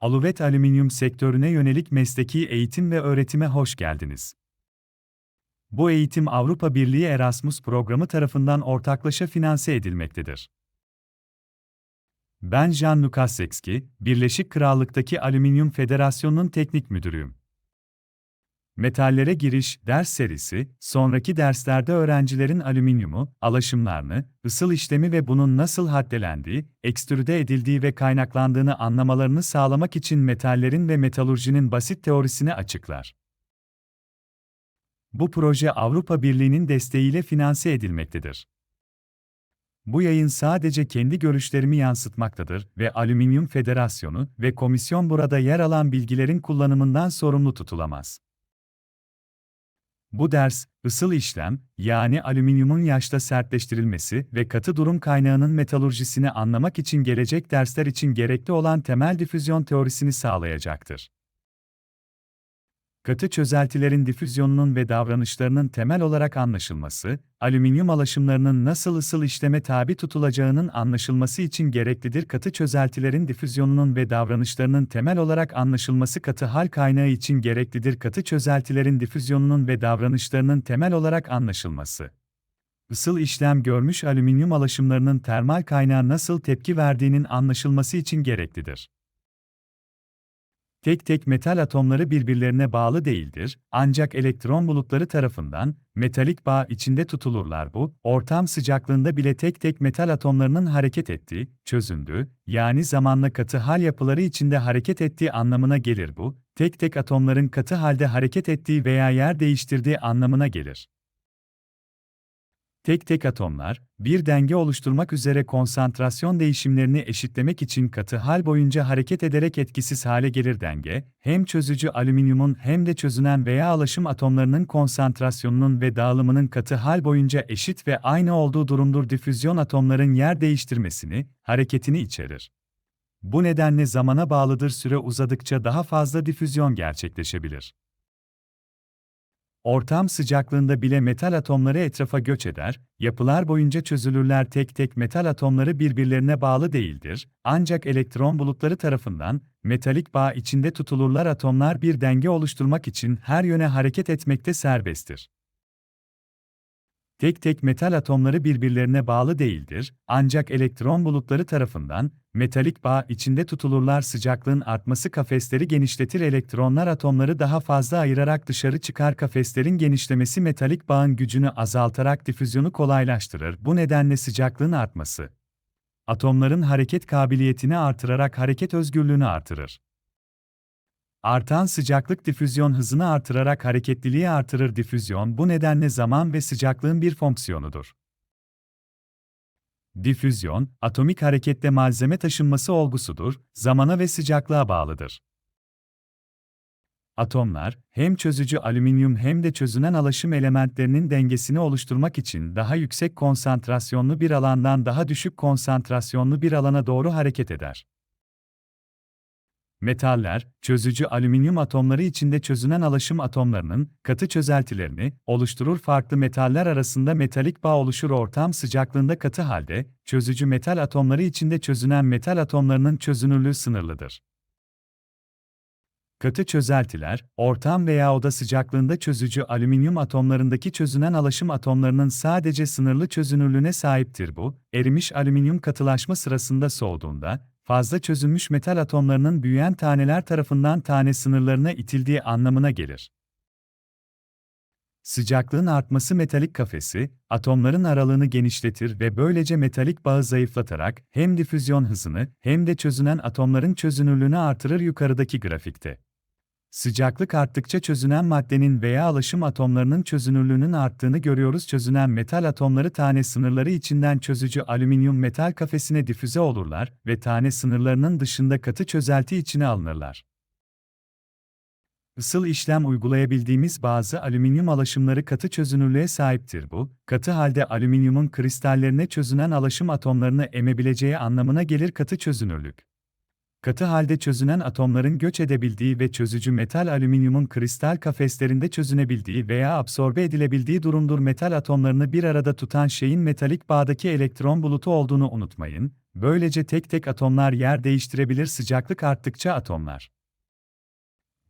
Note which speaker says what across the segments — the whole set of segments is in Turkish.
Speaker 1: Aluvet alüminyum sektörüne yönelik mesleki eğitim ve öğretime hoş geldiniz. Bu eğitim Avrupa Birliği Erasmus programı tarafından ortaklaşa finanse edilmektedir. Ben Jan Lukaszewski, Birleşik Krallık'taki Alüminyum Federasyonu'nun teknik müdürüyüm. Metallere giriş ders serisi, sonraki derslerde öğrencilerin alüminyumu, alaşımlarını, ısıl işlemi ve bunun nasıl haddelendiği, ekstrüde edildiği ve kaynaklandığını anlamalarını sağlamak için metallerin ve metalurjinin basit teorisini açıklar. Bu proje Avrupa Birliği'nin desteğiyle finanse edilmektedir. Bu yayın sadece kendi görüşlerimi yansıtmaktadır ve Alüminyum Federasyonu ve komisyon burada yer alan bilgilerin kullanımından sorumlu tutulamaz. Bu ders, ısıl işlem, yani alüminyumun yaşta sertleştirilmesi ve katı durum kaynağının metalurjisini anlamak için gelecek dersler için gerekli olan temel difüzyon teorisini sağlayacaktır. Katı çözeltilerin difüzyonunun ve davranışlarının temel olarak anlaşılması, alüminyum alaşımlarının nasıl ısıl işleme tabi tutulacağının anlaşılması için gereklidir. Katı çözeltilerin difüzyonunun ve davranışlarının temel olarak anlaşılması katı hal kaynağı için gereklidir. Katı çözeltilerin difüzyonunun ve davranışlarının temel olarak anlaşılması. Isıl işlem görmüş alüminyum alaşımlarının termal kaynağı nasıl tepki verdiğinin anlaşılması için gereklidir. Tek tek metal atomları birbirlerine bağlı değildir, ancak elektron bulutları tarafından metalik bağ içinde tutulurlar bu, ortam sıcaklığında bile tek tek metal atomlarının hareket ettiği, çözündüğü, yani zamanla katı hal yapıları içinde hareket ettiği anlamına gelir bu, tek tek atomların katı halde hareket ettiği veya yer değiştirdiği anlamına gelir. Tek tek atomlar, bir denge oluşturmak üzere konsantrasyon değişimlerini eşitlemek için katı hal boyunca hareket ederek etkisiz hale gelir denge, hem çözücü alüminyumun hem de çözünen veya alaşım atomlarının konsantrasyonunun ve dağılımının katı hal boyunca eşit ve aynı olduğu durumdur difüzyon atomların yer değiştirmesini, hareketini içerir. Bu nedenle zamana bağlıdır süre uzadıkça daha fazla difüzyon gerçekleşebilir. Ortam sıcaklığında bile metal atomları etrafa göç eder, yapılar boyunca çözülürler tek tek metal atomları birbirlerine bağlı değildir, ancak elektron bulutları tarafından, metalik bağ içinde tutulurlar atomlar bir denge oluşturmak için her yöne hareket etmekte serbesttir. Tek tek metal atomları birbirlerine bağlı değildir, ancak elektron bulutları tarafından, metalik bağ içinde tutulurlar sıcaklığın artması kafesleri genişletir elektronlar atomları daha fazla ayırarak dışarı çıkar kafeslerin genişlemesi metalik bağın gücünü azaltarak difüzyonu kolaylaştırır bu nedenle sıcaklığın artması. Atomların hareket kabiliyetini artırarak hareket özgürlüğünü artırır. Artan sıcaklık difüzyon hızını artırarak hareketliliği artırır difüzyon bu nedenle zaman ve sıcaklığın bir fonksiyonudur. Difüzyon, atomik harekette malzeme taşınması olgusudur, zamana ve sıcaklığa bağlıdır. Atomlar, hem çözücü alüminyum hem de çözünen alaşım elementlerinin dengesini oluşturmak için daha yüksek konsantrasyonlu bir alandan daha düşük konsantrasyonlu bir alana doğru hareket eder. Metaller, çözücü alüminyum atomları içinde çözünen alaşım atomlarının katı çözeltilerini oluşturur. Farklı metaller arasında metalik bağ oluşur ortam sıcaklığında katı halde, çözücü metal atomları içinde çözünen metal atomlarının çözünürlüğü sınırlıdır. Katı çözeltiler, ortam veya oda sıcaklığında çözücü alüminyum atomlarındaki çözünen alaşım atomlarının sadece sınırlı çözünürlüğüne sahiptir bu, erimiş alüminyum katılaşma sırasında soğuduğunda, fazla çözülmüş metal atomlarının büyüyen taneler tarafından tane sınırlarına itildiği anlamına gelir. Sıcaklığın artması metalik kafesi, atomların aralığını genişletir ve böylece metalik bağı zayıflatarak hem difüzyon hızını hem de çözünen atomların çözünürlüğünü artırır yukarıdaki grafikte. Sıcaklık arttıkça çözünen maddenin veya alaşım atomlarının çözünürlüğünün arttığını görüyoruz. Çözünen metal atomları tane sınırları içinden çözücü alüminyum metal kafesine difüze olurlar ve tane sınırlarının dışında katı çözelti içine alınırlar. Isıl işlem uygulayabildiğimiz bazı alüminyum alaşımları katı çözünürlüğe sahiptir bu, katı halde alüminyumun kristallerine çözünen alaşım atomlarını emebileceği anlamına gelir katı çözünürlük. Katı halde çözünen atomların göç edebildiği ve çözücü metal alüminyumun kristal kafeslerinde çözünebildiği veya absorbe edilebildiği durumdur. Metal atomlarını bir arada tutan şeyin metalik bağdaki elektron bulutu olduğunu unutmayın. Böylece tek tek atomlar yer değiştirebilir sıcaklık arttıkça atomlar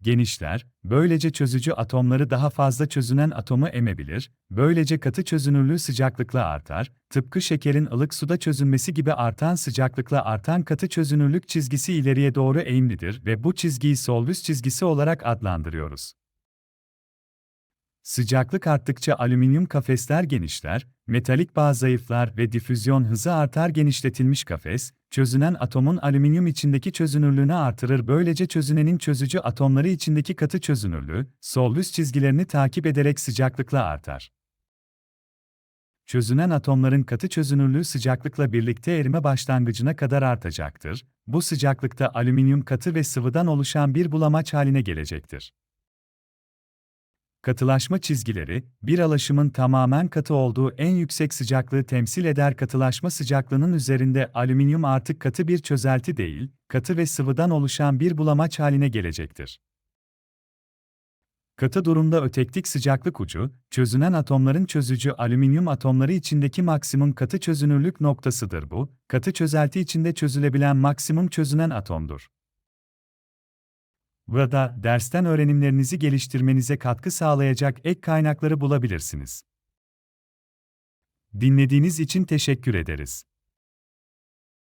Speaker 1: genişler, böylece çözücü atomları daha fazla çözünen atomu emebilir, böylece katı çözünürlüğü sıcaklıkla artar, tıpkı şekerin ılık suda çözünmesi gibi artan sıcaklıkla artan katı çözünürlük çizgisi ileriye doğru eğimlidir ve bu çizgiyi solvüs çizgisi olarak adlandırıyoruz. Sıcaklık arttıkça alüminyum kafesler genişler, metalik bağ zayıflar ve difüzyon hızı artar genişletilmiş kafes, çözünen atomun alüminyum içindeki çözünürlüğünü artırır böylece çözünenin çözücü atomları içindeki katı çözünürlüğü, solvüs çizgilerini takip ederek sıcaklıkla artar. Çözünen atomların katı çözünürlüğü sıcaklıkla birlikte erime başlangıcına kadar artacaktır. Bu sıcaklıkta alüminyum katı ve sıvıdan oluşan bir bulamaç haline gelecektir. Katılaşma çizgileri, bir alaşımın tamamen katı olduğu en yüksek sıcaklığı temsil eder. Katılaşma sıcaklığının üzerinde alüminyum artık katı bir çözelti değil, katı ve sıvıdan oluşan bir bulamaç haline gelecektir. Katı durumda ötektik sıcaklık ucu, çözünen atomların çözücü alüminyum atomları içindeki maksimum katı çözünürlük noktasıdır bu, katı çözelti içinde çözülebilen maksimum çözünen atomdur. Burada dersten öğrenimlerinizi geliştirmenize katkı sağlayacak ek kaynakları bulabilirsiniz. Dinlediğiniz için teşekkür ederiz.